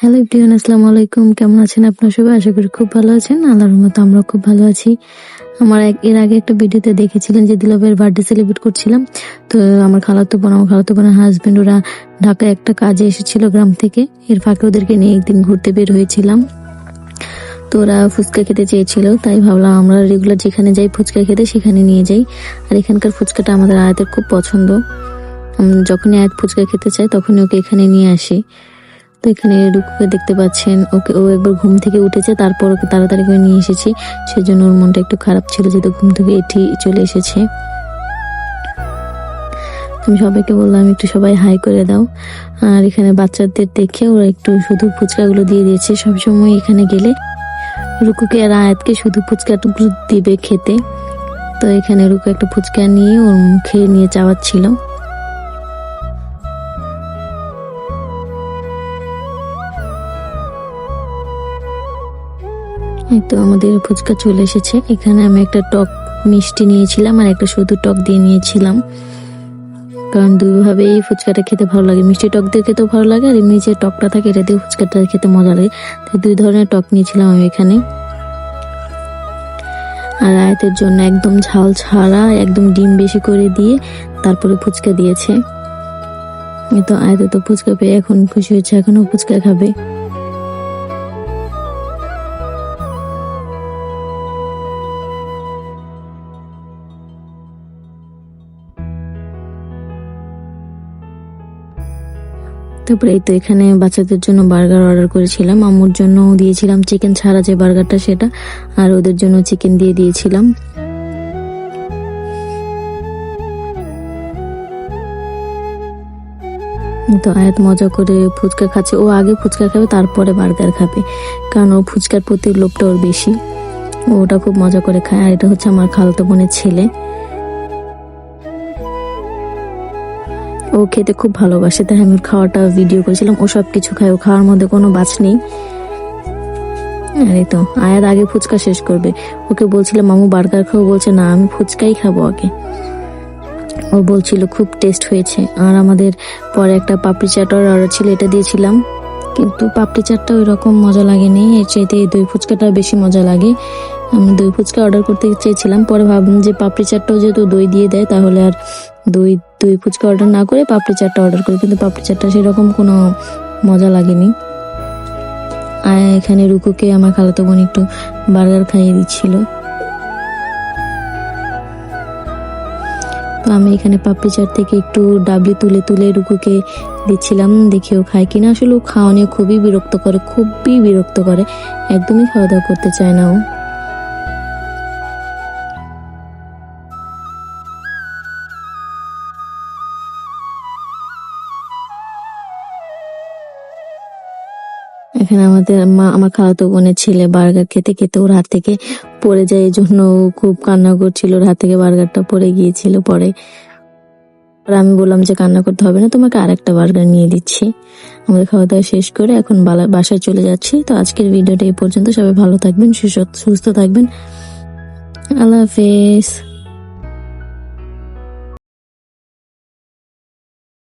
Hello ইব্রিয়ান আসসালামু আলাইকুম। কেমন আছেন আপনার সবাই? আশা করি খুব ভালো আছেন। আল্লাহর মতো আমরা খুব ভালো আছি। আমার এক- এর আগে একটা ভিডিওতে দেখেছিলেন যে দিলবের বার্থডে সেলিব্রেট করছিলাম। তো আমার খালাতো বোন, আমার খালাতো বোনের হাজবেন্ড ওরা ঢাকায় একটা কাজে এসেছিল গ্রাম থেকে। এর ফাঁকে ওদেরকে নিয়ে একদিন ঘুরতে বের হয়েছিলাম। তো ওরা ফুচকা খেতে চেয়েছিল, তাই ভাবলাম আমরা রেগুলার যেখানে যাই ফুচকা খেতে সেখানে নিয়ে যাই। আর এখানকার ফুচকাটা আমাদের আয়াতের খুব পছন্দ। যখনই আয়াত ফুচকা খেতে চায় তখনই ওকে এখানে নিয়ে আসি। তো এখানে রুকুকে দেখতে পাচ্ছেন। ওকে, ও একবার ঘুম থেকে উঠেছে, তারপর ওকে তাড়াতাড়ি করে নিয়ে এসেছি। সেজন্য ওর মনটা একটু খারাপ ছিল, যেহেতু ঘুম থেকে এটি চলে এসেছে। আমি সবাইকে বললাম, একটু সবাই হাই করে দাও। আর এখানে বাচ্চাদের দেখে ওরা একটু শুধু ফুচকাগুলো দিয়ে দিয়েছে। সবসময় এখানে গেলে রুকুকে আর আয়াতকে শুধু ফুচকাটুকু দিবে খেতে। তো এখানে রুকু একটা ফুচকা নিয়ে ওর মুখে নিয়ে চাওয়াচ্ছিল এই তো আমাদের ফুচকা চলে এসেছে। এখানে আমি একটা টক মিষ্টি নিয়েছিলাম আর একটা শুধু টক দিয়ে নিয়েছিলাম। কারণ দুইভাবে এই ফুচকাটা খেতে ভালো লাগে। মিষ্টি টক দিয়ে খেতেও ভালো লাগে আর এমনি যে টকটা থাকে, এটা দিয়ে ফুচকাটা খেতে মজা লাগে। তাই দুই ধরনের টক নিয়েছিলাম আমি এখানে। আর আয়াতের জন্য একদম ঝাল ছাড়া, একদম ডিম বেশি করে দিয়ে তারপরে ফুচকা দিয়েছে। তো আয়াতে তো ফুচকা পেয়ে এখন খুশি হচ্ছে এখনও ফুচকা খাবে। তারপরে এই তো এখানে বাচ্চাদের জন্য বার্গার অর্ডার করেছিলাম। আম্মুর জন্য দিয়েছিলাম চিকেন ছাড়া যে বার্গারটা সেটা, আর ওদের জন্য চিকেন দিয়ে দিয়েছিলাম। তো আয়াত মজা করে ফুচকা খাচ্ছে। ও আগে ফুচকা খাবে, তারপরে বার্গার খাবে। কারণ ও ফুচকার প্রতি লোভটা ওর বেশি। ওটা খুব মজা করে খায়। আর এটা হচ্ছে আমার খালতো বোনের ছেলে। ও খেতে খুব ভালোবাসে, তাই আমি খাওয়াটা ভিডিও করেছিলাম। ও সব কিছু খায়, ও খাওয়ার মধ্যে কোনো বাছ নেই। আর তো, আয়াত আগে ফুচকা শেষ করবে। ওকে বলছিলাম, মামু, বার্গার খাব বলছে, না, আমি ফুচকাই খাব আগে। ও বলছিল, খুব টেস্ট হয়েছে। আর আমাদের পরে একটা পাপড়ি চাটার অর্ডার ছিল, এটা দিয়েছিলাম। কিন্তু পাপড়ি চাটটা ওই রকম মজা লাগেনি। এর চাইতে এই দই ফুচকাটা বেশি মজা লাগে। আমি দই ফুচকা অর্ডার করতে চেয়েছিলাম, পরে ভাবলাম যে পাপড়ি চাটটাও যেহেতু দই দিয়ে দেয়, তাহলে আর দই দই ফুচকা অর্ডার না করে পাপড়ি চাটটা অর্ডার করি, কিন্তু পাপড়ি চাটটা সেরকম কোনো মজা লাগেনি। আর এখানে রুকুকে আমার খালাতো বোন একটু বার্গার খাইয়ে দিচ্ছিল। তো আমি এখানে পাপড়ি চাট থেকে একটু ডাবলি তুলে তুলে রুকুকে দিচ্ছিলাম, দেখি ও খায় কিনা। আসলে ও খাওয়া নিয়ে খুবই বিরক্ত করে, খুবই বিরক্ত করে। একদমই খাওয়া দাওয়া করতে চায় না ও। এখানে আমাদের মা, আমার খালাতো বোনের ছেলে বার্গার খেতে খেতে ওর হাত থেকে পড়ে যায় এই জন্য খুব কান্না করছিল। ওর হাত থেকে বার্গারটা পড়ে গিয়েছিল পরে। আমি বললাম যে, কান্না করতে হবে না, তোমাকে আরেকটা বার্গার নিয়ে দিচ্ছি। আমাদের খাওয়া দাওয়া শেষ করে এখন বাসায় চলে যাচ্ছি। তো আজকের ভিডিওটা এই পর্যন্ত। সবাই ভালো থাকবেন সুস্থ থাকবেন। আল্লাহ হাফেজ।